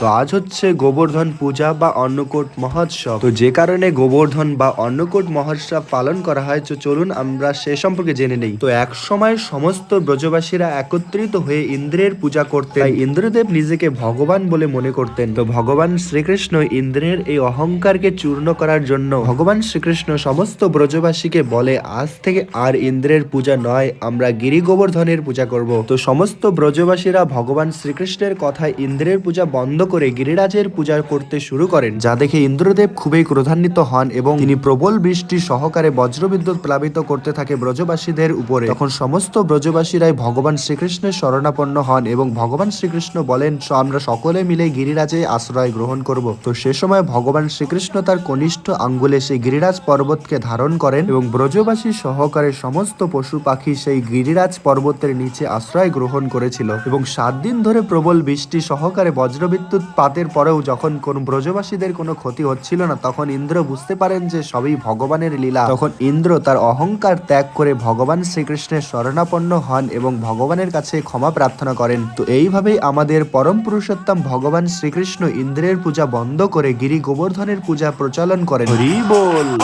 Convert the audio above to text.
তো আজ হচ্ছে গোবর্ধন পূজা বা অন্নকূট মহোৎসব। তো যে কারণে গোবর্ধন বা অন্নকূট মহোৎসব পালন করা হয়, তো চলুন আমরা সে সম্পর্কে জেনে নেই। তো এক সময় সমস্ত ব্রজবাসীরা একত্রিত হয়ে ইন্দ্রের পূজা করতেন। তাই ইন্দ্রদেব নিজেকে ভগবান বলে মনে করতেন। তো ভগবান শ্রীকৃষ্ণ ইন্দ্রের এই অহংকারকে চূর্ণ করার জন্য ভগবান শ্রীকৃষ্ণ সমস্ত ব্রজবাসীকে বলে, আজ থেকে আর ইন্দ্রের পূজা নয়, আমরা গিরি গোবর্ধনের পূজা করব। তো সমস্ত ব্রজবাসীরা ভগবান শ্রীকৃষ্ণের কথায় ইন্দ্রের পূজা বন্ধ করে গিরিরাজের পূজা করতে শুরু করেন, যা দেখে ইন্দ্রদেব খুবই ক্রোধান্বিত হন এবং তিনি প্রবল বৃষ্টি সহকারে বজ্রবিদ্যুৎ প্লাবিত করতে থাকে ব্রজবাসীদের উপরে। তখন সমস্ত ব্রজবাসীরাই ভগবান শ্রীকৃষ্ণের শরণাপন্ন হন এবং ভগবান শ্রীকৃষ্ণ বলেন আমরা সকলে মিলে গিরিরাজে আশ্রয় গ্রহণ করব। তো সে সময় ভগবান শ্রীকৃষ্ণ তার কনিষ্ঠ আঙ্গুলে সেই গিরিরাজ পর্বতকে ধারণ করেন এবং ব্রজবাসী সহকারে সমস্ত পশু পাখি সেই গিরিরাজ পর্বতের নিচে আশ্রয় গ্রহণ করেছিল এবং সাত দিন ধরে প্রবল বৃষ্টি সহকারে বজ্রবিদ্যুৎ পাতের পরেও যখন কোন ব্রজবাসীদের কোনো ক্ষতি হচ্ছিল না তখন ইন্দ্র বুঝতে পারেন যে সবই ভগবানের লীলা। তখন ইন্দ্র তার অহংকার ত্যাগ করে ভগবান শ্রীকৃষ্ণের শরণাপন্ন হন এবং ভগবানের কাছে ক্ষমা প্রার্থনা করেন। তো এইভাবেই আমাদের পরম পুরুষোত্তম ভগবান শ্রীকৃষ্ণ ইন্দ্রের পূজা বন্ধ করে গিরি গোবর্ধনের পূজা প্রচলন করেন। হরি বল।